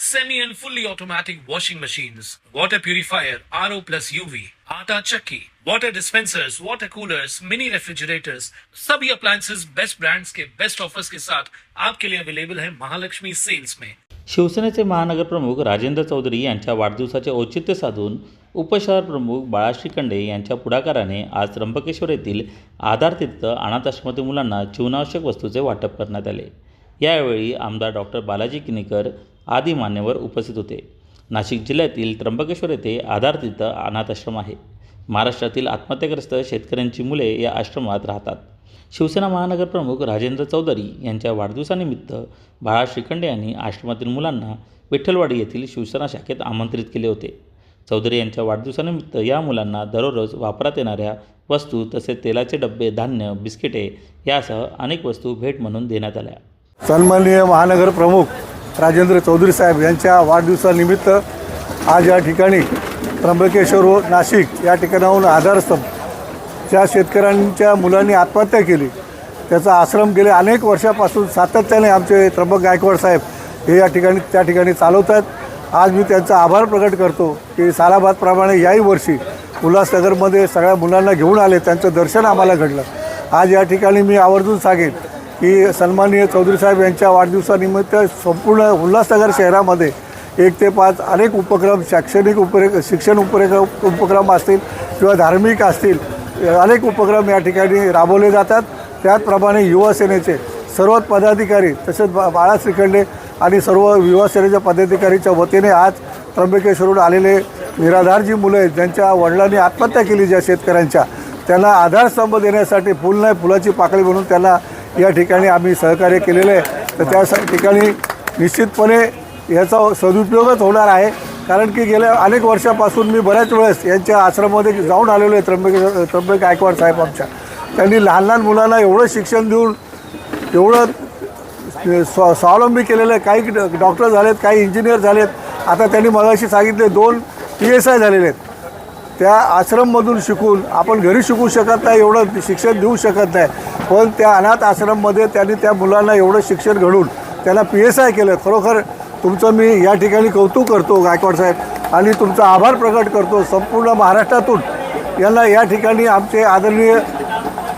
semi and fully automatic washing machines, water purifier, RO plus UV, आटा चक्की, water dispensers, water coolers, mini refrigerators, सभी appliances best brands के best offers के साथ आपके लिए अवेलेबल है महालक्ष्मी सेल्स में। शिवसेनेचे महानगर प्रमुख राजेंद्र चौधरी यांच्या वाढदिवसाचे औचित्य साधून उपशहर प्रमुख बाळा श्रीखंडे यांच्या पुढाकाराने आज त्र्यंबकेश्वर येथील आधारतीर्थ अनाथाश्रमातील मुलांना जीवनावश्यक वस्तूचे वाटप करण्यात आले. यावेळी आमदार डॉक्टर बालाजी किनीकर आदी मान्यवर उपस्थित होते. नाशिक जिल्ह्यातील त्र्यंबकेश्वर येथे आधारतीर्थ अनाथाश्रम आहे. महाराष्ट्रातील आत्महत्याग्रस्त शेतकऱ्यांची मुले या आश्रमात राहतात. शिवसेना महानगरप्रमुख राजेंद्र चौधरी यांच्या वाढदिवसानिमित्त बाळा श्रीखंडे यांनी आश्रमातील मुलांना विठ्ठलवाडी येथील शिवसेना शाखेत आमंत्रित केले होते. चौधरी यांच्या वाढदिवसानिमित्त या मुलांना दररोज वापरात येणाऱ्या वस्तू तसेच तेलाचे डबे धान्य बिस्किटे यासह अनेक वस्तू भेट म्हणून देण्यात आल्या. सन्माननीय महानगर प्रमुख राजेंद्र चौधरी साहेब यांच्या वाढदिवसानिमित्त आज या ठिकाणी त्र्यंबकेश्वर व नाशिक या ठिकाणाहून आधारस्तंभ ज्या शेतकऱ्यांच्या मुलांनी आत्महत्या केली त्याचा आश्रम गेले अनेक वर्षापासून सातत्याने आमचे त्र्यंबक गायकवाड साहेब हे या ठिकाणी त्या ठिकाणी चालवतात. आज मी त्यांचा आभार प्रकट करतो की सालाबादप्रमाणे याही वर्षी उल्हासनगरमध्ये सगळ्या मुलांना घेऊन आले त्यांचं दर्शन आम्हाला घडलं. आज या ठिकाणी मी आवर्जून सांगेन की सन्माननीय चौधरी साहेब यांच्या वाढदिवसानिमित्त संपूर्ण उल्हासनगर शहरामध्ये एक ते पाच अनेक उपक्रम शैक्षणिक उपरे शिक्षण उपरे उपक्रम असतील किंवा धार्मिक असतील अनेक उपक्रम या ठिकाणी राबवले जातात. त्याचप्रमाणे युवासेनेचे सर्व पदाधिकारी तसेच बा बाळा श्रीखंडे आणि सर्व युवासेनेच्या पदाधिकारीच्या वतीने आज त्र्यंबकेश्वरून आलेले निराधार जी मुलं आहेत ज्यांच्या वडिलांनी आत्महत्या केली ज्या शेतकऱ्यांच्या त्यांना आधारस्तंभ देण्यासाठी फुल नाही फुलाची पाकळी म्हणून त्यांना या ठिकाणी आम्ही सहकार्य केलेलं आहे. तर त्या ठिकाणी निश्चितपणे याचा सदुपयोगच होणार आहे. कारण की गेल्या अनेक वर्षापासून मी बऱ्याच वेळेस यांच्या आश्रमामध्ये जाऊन आलेलो आहे त्र्यंबके त्र्यंबक गायकवाड साहेब आमच्या. त्यांनी लहान लहान मुलांना एवढं शिक्षण देऊन एवढं स्व स्वावलंबी केलेलं आहे. काही डॉक्टर झालेत काही इंजिनियर झालेत. आता त्यांनी मगाशी सांगितले दोन पी एस आय झालेले आहेत. त्या आश्रममधून शिकून आपण घरी शिकू शकत नाही एवढं शिक्षण देऊ शकत नाही. पण त्या अनाथ आश्रममध्ये त्यांनी त्या मुलांना एवढं शिक्षण घडून त्यांना पी एस आय केलं. खरोखर तुमचं मी या ठिकाणी कौतुक करतो गायकवाड साहेब. आणि तुमचा आभार प्रकट करतो. संपूर्ण महाराष्ट्रातून यांना या ठिकाणी आमचे आदरणीय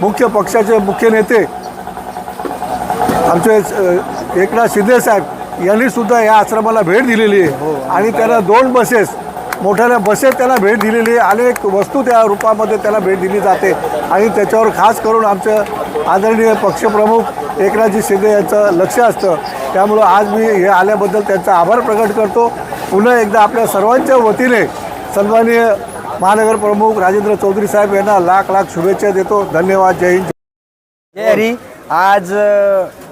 मुख्य पक्षाचे मुख्य नेते आमचे एकनाथ शिंदे साहेब यांनीसुद्धा या आश्रमाला भेट दिलेली आहे. आणि त्यांना दोन बसेस मोठ्या बसेस त्यांना भेट दिलेली अनेक वस्तू त्या रूपामध्ये त्याला भेट दिली जाते. आणि त्याच्यावर खास करून आमचं आदरणीय पक्षप्रमुख एकनाथजी शिंदे यांचं लक्ष असतं. त्यामुळं आज मी हे आल्याबद्दल त्यांचा आभार प्रकट करतो. पुन्हा एकदा आपल्या सर्वांच्या वतीने सन्माननीय महानगर प्रमुख राजेंद्र चौधरी साहेब यांना लाख लाख शुभेच्छा देतो. धन्यवाद. जय हिंद. जय हरी. आज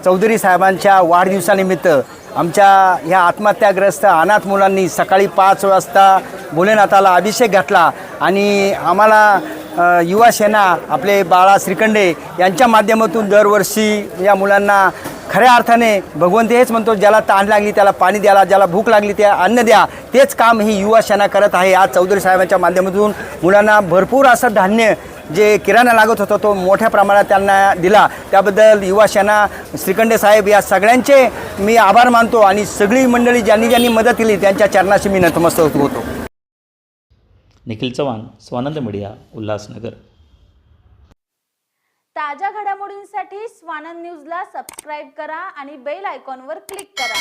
चौधरी साहेबांच्या वाढदिवसानिमित्त आमच्या ह्या आत्महत्याग्रस्त अनाथ मुलांनी सकाळी पाच वाजता भोलेनाथाला अभिषेक घातला आणि आम्हाला युवा सेना आपले बाळा श्रीखंडे यांच्या माध्यमातून दरवर्षी या मुलांना खऱ्या अर्थाने भगवंत हेच म्हणतो ज्याला ताण लागली त्याला पाणी द्याला ज्याला भूक लागली त्या अन्न द्या तेच काम ही युवा सेना करत आहे. आज चौधरी साहेबांच्या माध्यमातून मुलांना भरपूर असं धान्य जे किराणा लागत होता तो मोठ्या प्रमाणात त्यांना दिला. त्याबद्दल युवा सेना श्रीखंडे साहेब या सगळ्यांचे मी आभार मानतो आणि सगळी मंडळी ज्यांनी ज्यांनी मदत केली त्यांच्या चरणाशी मी नतमस्तक होतो. निखिल चव्हाण स्वानंद मीडिया उल्हासनगर. ताज्या घडामोडींसाठी स्वानंद न्यूजला सबस्क्राईब करा आणि बेल आयकॉनवर क्लिक करा.